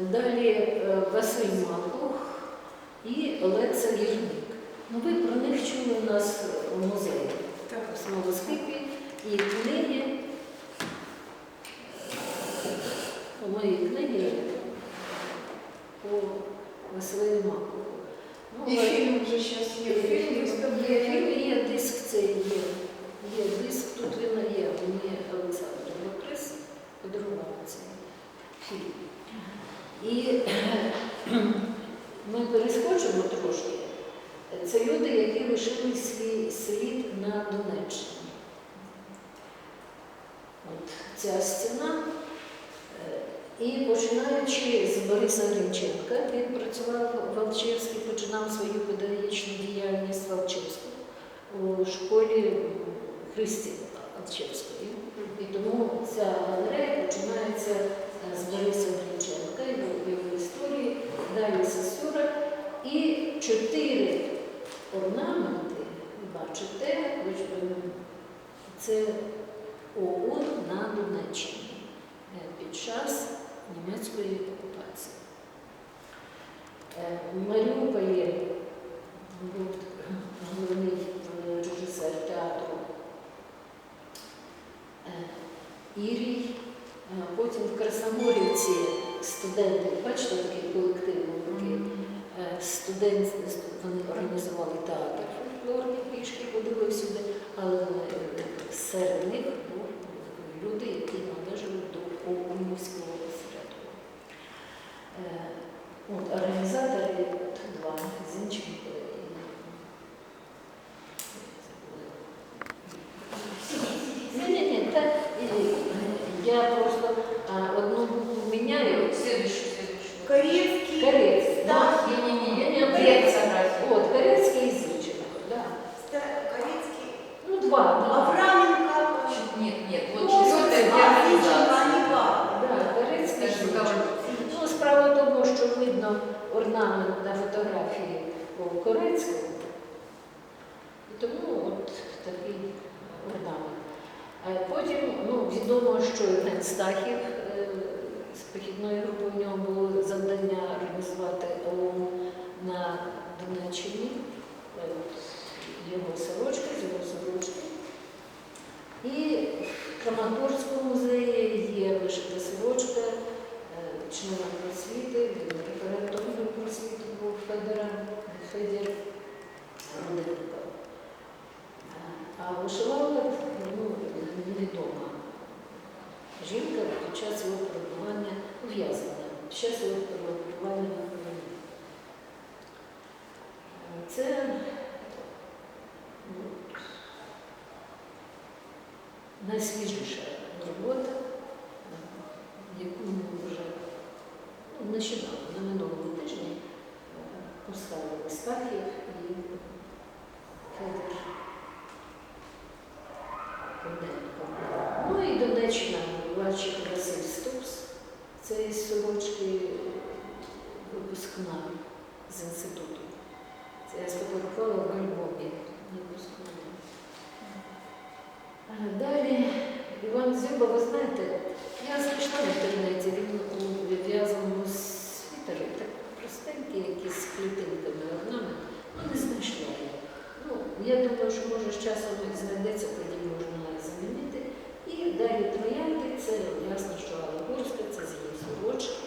Далі е, Василь Макух і Олекса Єрник. Ну, ви про них чули у нас у музеї Так. в Смолоскипі і книги. У моїй книги по Василю Макуху. Ну, І фільм вже зараз є. Фільм Є фільм, є диск цей є. Є диск, тут він є. Мені Олександр Лакрис подарував цей фільм. І ми перескочимо трошки. Це люди, які лишили свій слід на Донеччині. От ця стіна. Е, І починаючи з Бориса Гринченка, він працював в Алчевській, починав свою педагогічну діяльність в Алчевську у школі Христі Алчевської. І тому ця галерея починається е, з Бориса Гринченка, його, його історії, далі Сосюра. І чотири орнаменти, бачите, е, це ОУН на Донеччині е, під час німецької окупації. Е, В Маріуполі був головний е, режисер театру Ірій, потім в Красноморівці студенти, бачите, такий колектив великий, е, студенти, вони організували театр фольклорний, пішки ходили сюди, але е, серед них були люди, які належали до Умівського орнамент на фотографії у Корецького. І тому от такий орнамент. Е, Потім ну, відомо, що Євген Стахів е, з похідної групи в нього було завдання організувати ООН на Донеччині. Е, Його сорочки, його сорочки. І в Краматорському музеї є вишита сорочка члена просвіти, він референтом просвіти був Федора Федір Руденко. А вишивала ну, невідома жінка під час його перебування ув'язнення, під час його перебування на Криму. Це ну, найсвіжіша робота, яку ми вже ну, нещодавно, на минулому тижні, е, поставили Стахів і Федір Руденко. І Донеччина, Вальчик Василь Ступс, це із сорочки випускна з інституту. Це я сфотографувала в альбомі випускному. А Далі Іван Дзюба, ви знаєте, я знайшла в інтернеті, він у відв'язаному світері, так простенькі якісь з клітинками орнамент, ну не знайшла я. Ну, я думаю, що може з часом знайдеться, тоді можна замінити. І далі троянди, це ясно, що Алла Горська, це з її сорочки.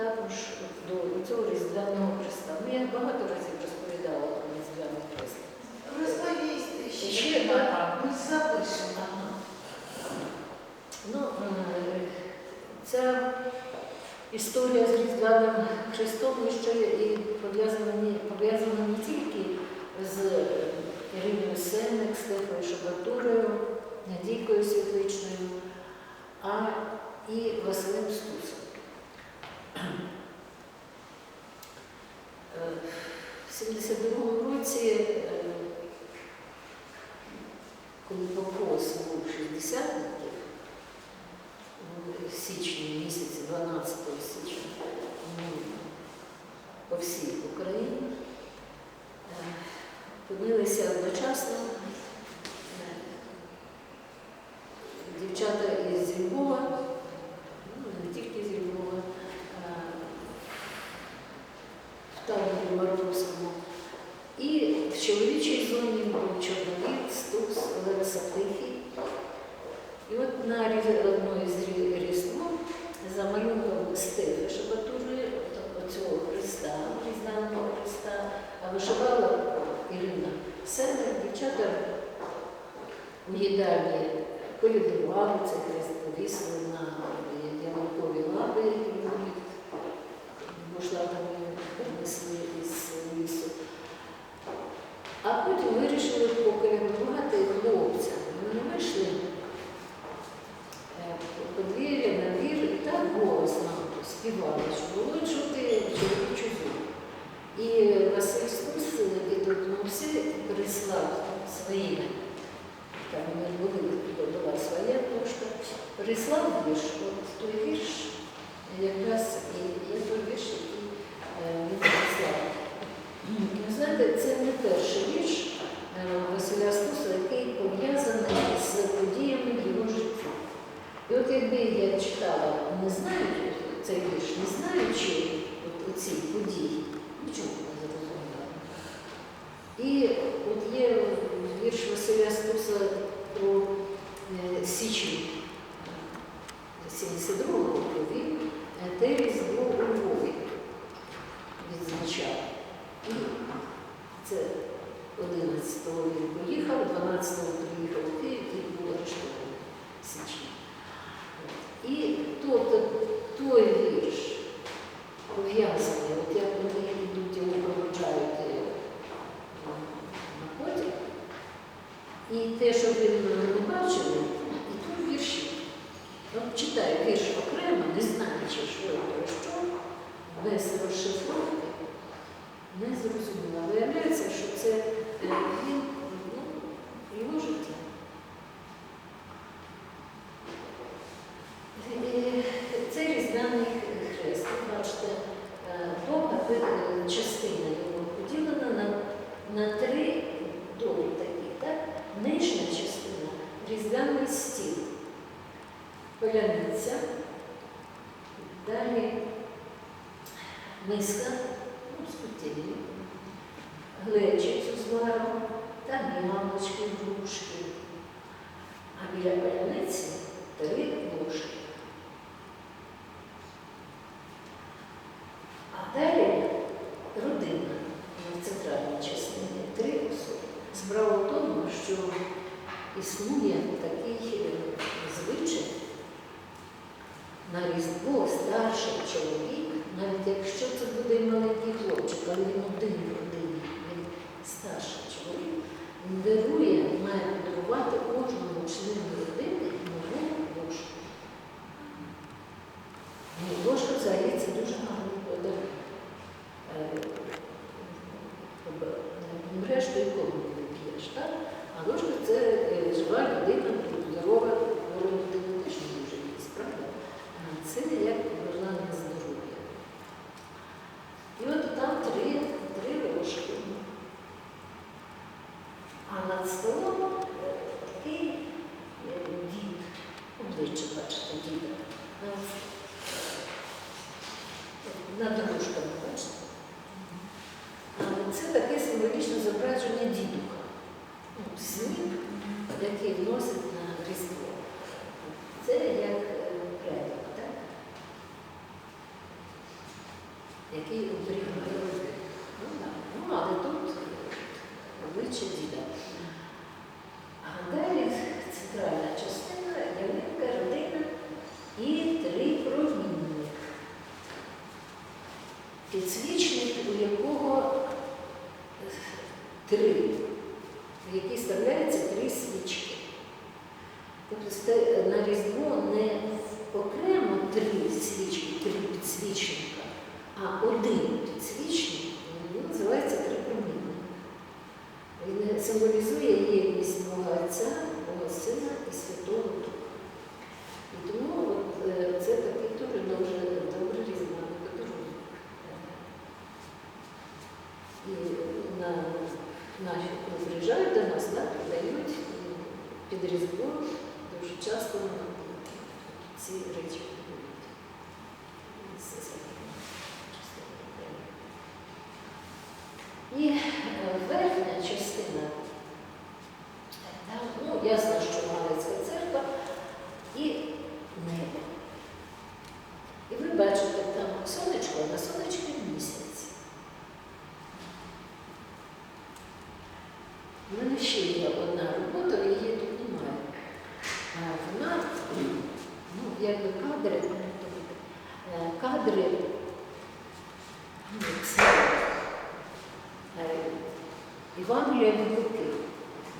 Також до цього Різдвяного Христа. Ну, я багато разів розповідала про Різдвяний Хрест. Розповісти ще. Ще так. Ми запишемо. Ну, е, ця історія з Різдвяним Христом ще і пов'язана не, пов'язана не тільки з Іриною Сенник, Стефою Шабатурою, Надійкою Світличною, а і Василем Стусом. В 72-му році, е, коли Покос був 60 років, в січні місяці, 12 січня, ну, по всій Україні, е, опинилися одночасно е, дівчата із Львова, ну, не тільки з Львова, е, в таборі Мордовському. І в чоловічій зоні був Чорновіт, Стус, Олекса Тихий. І от на одної з різдво за малюнком Стефи Шабатури, оцього Христа, різданого Христа, а вишивала Ірина Сенер, дівчата в їдальні колядували цей хрест, повісили на ялинкові лапи, які були бушлатами принесли із лісу. А потім вирішили поколядувати хлопцям. Вони вийшли е, по подвір'я на двір і так голосно співали, що було чути чоловічу звук. І Василь Стус відгукнувся і прислав своїми, там у них були, була своя трошка, прислав вірш, от той вірш, якраз і є той вірш, який е, він прислав. Ви знаєте, це не перший вірш е, Василя Стуса, який пов'язаний з подіями в його житті. І от якби я читала, не знаючи цей вірш, не знаючи от оці події, нічого не зрозуміла. І от є вірш Василя Стуса про е, січень 72 року, він е, те різдво у Львові відзначав. І це 11-го він поїхав, 12-го приїхав у Київ і був арештований січні. І тобто той вірш пов'язаний, от як вони йдуть його проводжають е, на потяг, і те, що ви не бачили, і тут вірші. От читаю вірш окремо, не знаючи, що про що, без розшифровки, не зрозуміла. Виявляється, що це е, він, ну, його життя. Е, Це різдвяний хрест. Ви бачите, е, довга е, частина його поділена на, на три долі такі, так? Нижня частина різдвяний стіл, поляниця, далі миска, ну, з кутілі, глечицю з варом, там яблучки, грушки. А біля поляниці три ложки. А далі родина в центральній частині, три особи. В тому, що існує такий е, звичай на Різдво старший чоловік, навіть якщо столом такий е, дід, ну, обличчя, бачите, діда. На дорожках, бачите. Це таке символічне зображення дідука. Ну, Сніп, який вносить на різдво. Це як е, предок, так? Який обріг. Під Різдво дуже часто нам ці речі частинами. І е, верхня частина, там, ну, ясно, що Галицька церква і небо. І ви бачите там сонечко, на сонечку місяць. У мене ще є одна робота, її тут вона, ну, якби кадри, е, кадри, е, Євангелія від Луки,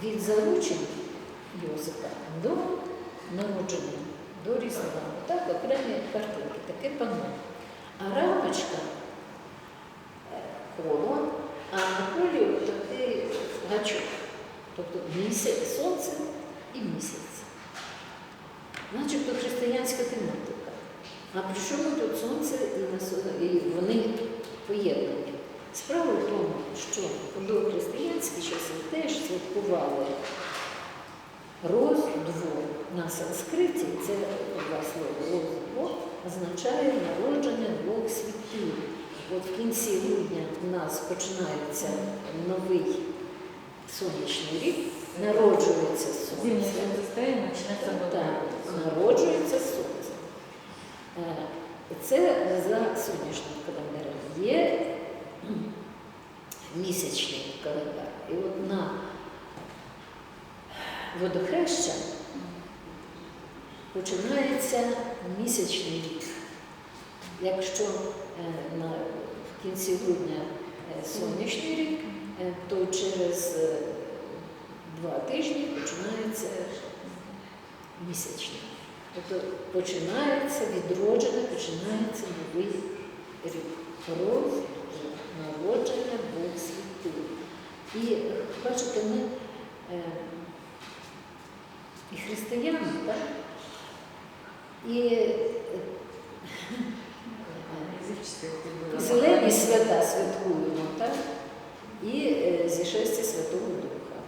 від заручень Йосипа до народження, до Різдва. Так, окремі картинки, таке панно. А рамочка е, коло, а на полі такий гачок. Тобто місяць, сонце і місяць. Начебто християнська тематика. А при чому тут сонце і, вони поєднані? Справа в тому, що у дохристиянські часи теж святкували Роздво на санскриті, це два слова Роздво, означає народження двох світів. От в кінці грудня у нас починається новий сонячний рік, народжується сонце. народжується сонце. Е, Це за сонячним календарем. Є місячний календар. І от на водохреща починається місячний рік. Якщо е, в кінці грудня е, сонячний рік, то через два тижні починається місячний. Тобто починається відродження, починається новий рік. Роз народження Бог світу. І е, бачите, ми е, і християни, так? І е, Языческое это было. Зелені свята святкуємо, так? І е, зішестя Святого Духа.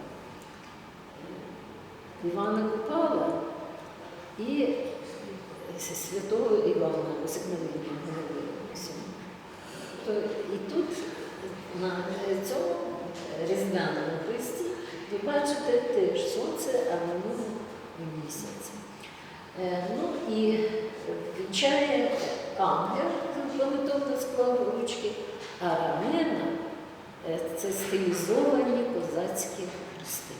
Івана Купала і святого Івана Усикновення говорилося. І тут на цьому різдвяному хресті ви бачите теж сонце, а на ньому місяць. Е, Ну і вінчає ангел, пам'ятовно склав ручки, а рамена е, це стилізовані козацькі хрести.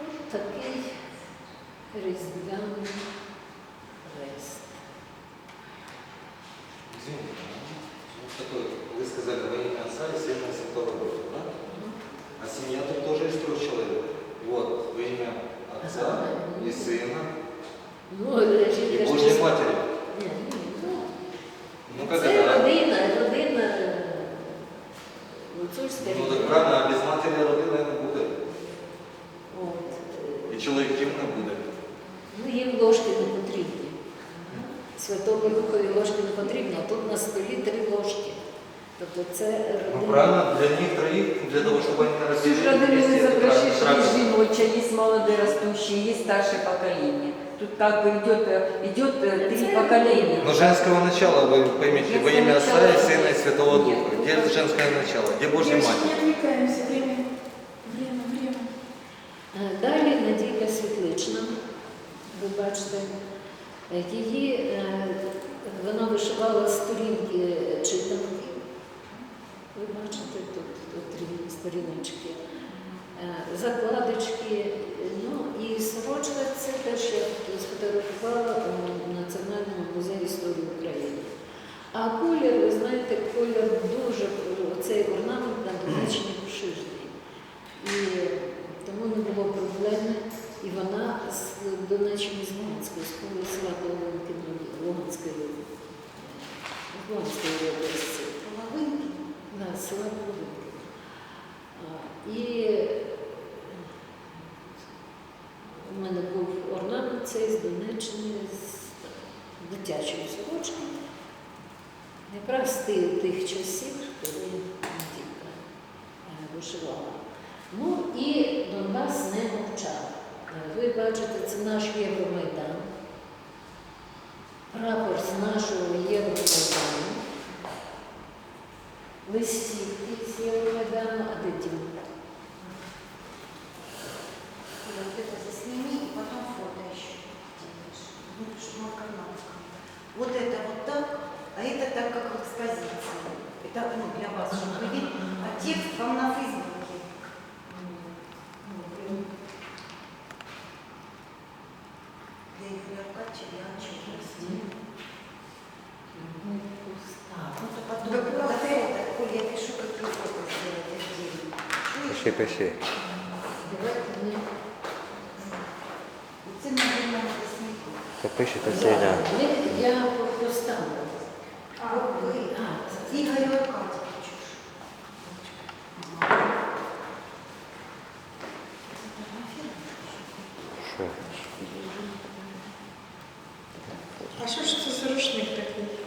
От такий різдвяний идет, э, идет э, три поколения. Но женского начала, вы поймите, во имя Отца и Сына и Святого Нет. Духа. Где женское начало? Где Божья Девочки, Матерь? не отвлекаемся. Время. Время, время. Е, Далі Надійка Світлична, ви бачите, е, її, е, вона вишивала сторінки читанки. Ви бачите тут, тут три сторіночки, Е, закладочки. Ну і сорочка це теж я сфотографувала у Національному музеї історії України. А колір, знаєте, колір дуже, оцей орнамент на Донеччині пошижений. І тому не було проблеми. І вона з Донеччини з Луганської, з Павла села Половинки Луганської з Луганської області. Половинки. Да, з села Половинки. А, І у мене був орнамент цей з Донеччини, з дитячої сорочки. Якраз ти- тих часів, коли Надійка е, вишивала. Ну і Донбас не мовчав. Е, Ви бачите, це наш Євромайдан. Прапор з нашого Євромайдану. Листівки з Євромайдану, а де ті? Вот это засними и потом фото еще делаешь. Ну, чтобы на канадском. Вот это вот так, а это так, как в экспозиции. Это ну, для вас, чтобы вы видели. А текст вам на Фейсбуке. Игоря Аркадьевича я прости. А, Ну, потом, когда я пишу, сделать отдельно. Пиши, пиши. Це, наверное. Та пиши, Зараз. Ми- Я поставлю. А, вы. А, Игорю